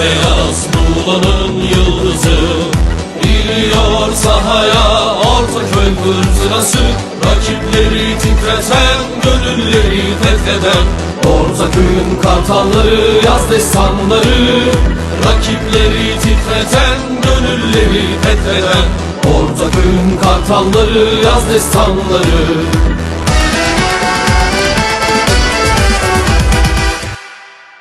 Beyaz Muğla'nın yıldızı. Giriyor sahaya Ortaköy fırtınası. Rakipleri titreten Gönülleri fetheden. Ortaköy'ün kartalları Yaz destanları. Rakipleri titreten Gönülleri fetheden. Ortaköy'ün kartalları Yaz destanları.